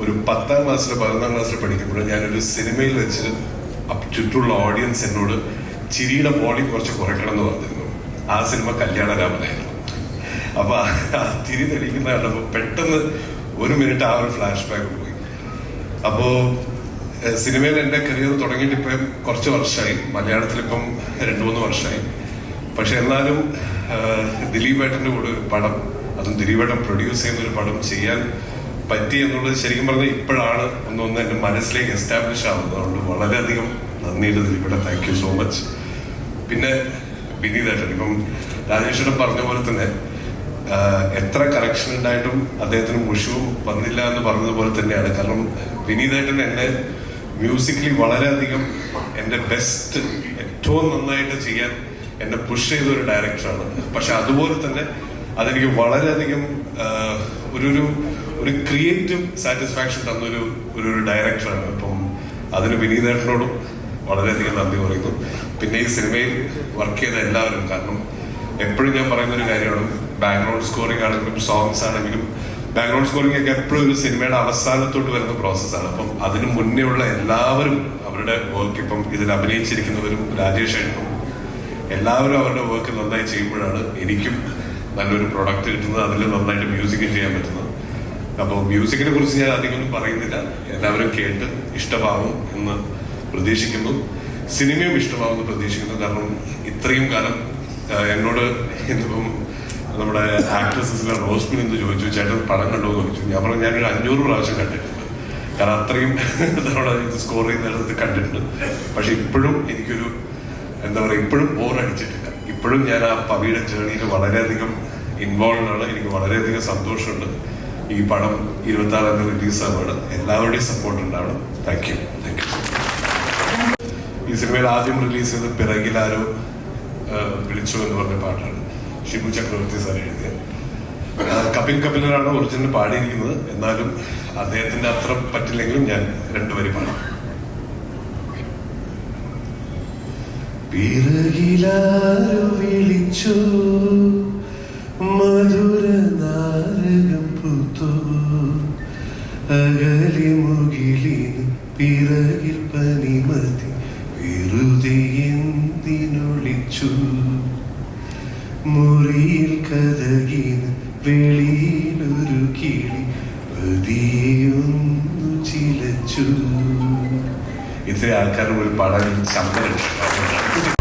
ഒരു പത്താം ക്ലാസ്സിൽ പതിനൊന്നാം ക്ലാസ്സിൽ പഠിക്കുമ്പോൾ ഞാനൊരു സിനിമയിൽ വെച്ച് ചുറ്റുള്ള ഓഡിയൻസ് എന്നോട് ചിരിയുടെ വോളിയം കുറച്ച് കുറയ്ക്കണം എന്ന് പറഞ്ഞിരുന്നു. ആ സിനിമ കല്യാണരാമനായിരുന്നു. അപ്പൊ ആ- തിരി തെളിക്കുന്ന കണ്ടപ്പോൾ പെട്ടെന്ന് ഒരു മിനിറ്റ് ആ ഒരു ഫ്ലാഷ് ബാക്ക് പോയി. അപ്പോ സിനിമയിൽ എന്റെ കരിയർ തുടങ്ങിയിട്ട് ഇപ്പം കുറച്ച് വർഷമായി മലയാളത്തിൽ ഇപ്പം രണ്ടു മൂന്ന് വർഷമായി പക്ഷെ എന്നാലും ദിലീപ് ഏട്ടന്റെ കൂടെ ഒരു പടം അതും ദിലീപ് ഏട്ടൻ പ്രൊഡ്യൂസ് ചെയ്യുന്ന ഒരു പടം ചെയ്യാൻ പറ്റി എന്നുള്ളത് ശരിക്കും പറഞ്ഞാൽ ഇപ്പോഴാണ് ഒന്നൊന്ന് എന്റെ മനസ്സിലേക്ക് എസ്റ്റാബ്ലിഷ് ആവുന്നത് അതുകൊണ്ട് വളരെയധികം നന്ദിയുണ്ട് ദിലീപ് ഏട്ടൻ താങ്ക് യു സോ മച്ച് പിന്നെ വിനീതേട്ടൻ ഇപ്പം രാജേശ്വരൻ പറഞ്ഞ പോലെ തന്നെ എത്ര കറക്ഷൻ ഉണ്ടായിട്ടും അദ്ദേഹത്തിന് മുഷവും വന്നില്ല എന്ന് പറഞ്ഞതുപോലെ തന്നെയാണ്. കാരണം വിനീതേട്ടൻ എന്നെ മ്യൂസിക്കലി വളരെയധികം എന്റെ ബെസ്റ്റ് ഏറ്റവും നന്നായിട്ട് ചെയ്യാൻ എന്നെ പുഷ് ചെയ്ത ഒരു ഡയറക്ടറാണ് പക്ഷെ അതുപോലെ തന്നെ അതെനിക്ക് വളരെയധികം ഒരു ഒരു ഒരു ക്രിയേറ്റീവ് സാറ്റിസ്ഫാക്ഷൻ തന്നൊരു ഒരു ഒരു ഡയറക്ടറാണ് അപ്പം അതിന് വിനീതേട്ടനോടും വളരെയധികം നന്ദി പറയുന്നു. പിന്നെ ഈ സിനിമയിൽ വർക്ക് ചെയ്ത എല്ലാവരും കാരണം എപ്പോഴും ഞാൻ പറയുന്ന ഒരു കാര്യമാണ് ബാക്ക്ഗ്രൗണ്ട് സ്കോറിംഗ് ആണെങ്കിലും സോങ്സ് ആണെങ്കിലും ബാക്ക്ഗ്രൗണ്ട് സ്കോറിംഗ് ഒക്കെ എപ്പോഴും ഒരു സിനിമയുടെ അവസാനത്തോട്ട് വരുന്ന പ്രോസസ്സാണ് അപ്പം അതിനു മുന്നേ ഉള്ള എല്ലാവരും അവരുടെ വർക്ക് ഇപ്പം ഇതിൽ അഭിനയിച്ചിരിക്കുന്നവരും രാജേഷ് ഏട്ടനും എല്ലാവരും അവരുടെ വർക്ക് നന്നായി ചെയ്യുമ്പോഴാണ് എനിക്കും നല്ലൊരു പ്രൊഡക്റ്റ് കിട്ടുന്നത് അതിൽ നന്നായിട്ട് മ്യൂസിക് ചെയ്യാൻ പറ്റുന്നത്. അപ്പോൾ മ്യൂസിക്കിനെ കുറിച്ച് ഞാൻ അധികം പറയുന്നില്ല. എല്ലാവരും കേട്ട് ഇഷ്ടമാവും എന്ന് പ്രതീക്ഷിക്കുന്നു. സിനിമയും ഇഷ്ടമാവുമെന്ന് പ്രതീക്ഷിക്കുന്നു. കാരണം ഇത്രയും കാലം എന്നോട് ഇന്നിപ്പം നമ്മുടെ ആക്ട്രസസിലെ റോസ്മിൻ എന്ന് ചോദിച്ചു ചേട്ടൻ പടം കണ്ടോ? എന്ന് ചോദിച്ചു. ഞാൻ പറഞ്ഞു ഞാനൊരു അഞ്ഞൂറ് പ്രാവശ്യം കണ്ടിട്ടുണ്ട്. കാരണം അത്രയും ഇത് സ്കോർ ചെയ്യുന്നിടത്ത് കണ്ടിട്ടുണ്ട്. പക്ഷെ ഇപ്പോഴും എനിക്കൊരു എന്താ പറയുക ഇപ്പോഴും ബോർ അടിച്ചിട്ടില്ല. ഇപ്പോഴും ഞാൻ ആ പവിയുടെ ജേണിയിൽ വളരെയധികം ഇൻവോൾവ് ആണ്. എനിക്ക് വളരെയധികം സന്തോഷമുണ്ട്. ഈ പടം ഇരുപത്തി ആറാം തീയതി റിലീസാവാണ് എല്ലാവരുടെയും സപ്പോർട്ട് ഉണ്ടാവണം. താങ്ക് യു താങ്ക് യു ഈ സിനിമയിൽ ആദ്യം റിലീസ് ചെയ്ത് പിറകിലാരോ വിളിച്ചു എന്ന് പറഞ്ഞ പാട്ടാണ്. ഷിബു ചക്രവർത്തി സാർ എഴുതിയത്. കപിൽ കപിലാണ് ഒറിജിനൽ പാടിയിരിക്കുന്നത്. എന്നാലും അദ്ദേഹത്തിന്റെ അത്ര പറ്റില്ലെങ്കിലും ഞാൻ രണ്ടുപേരും പാടാം. പിറകിലാരോ വിളിച്ചു മധുര നാരകം പൂത്തോ അകലി മുകിലിന് പിറകിൽ പനിമതി. വെറുതെ എന്തിനൊളിച്ചു? മുറിയിൽ കഥകിന് വെളിയിലൊരു ചിലച്ചു. ഇത്രയും ആൾക്കാർ ഒരു പടം ശബ്ദം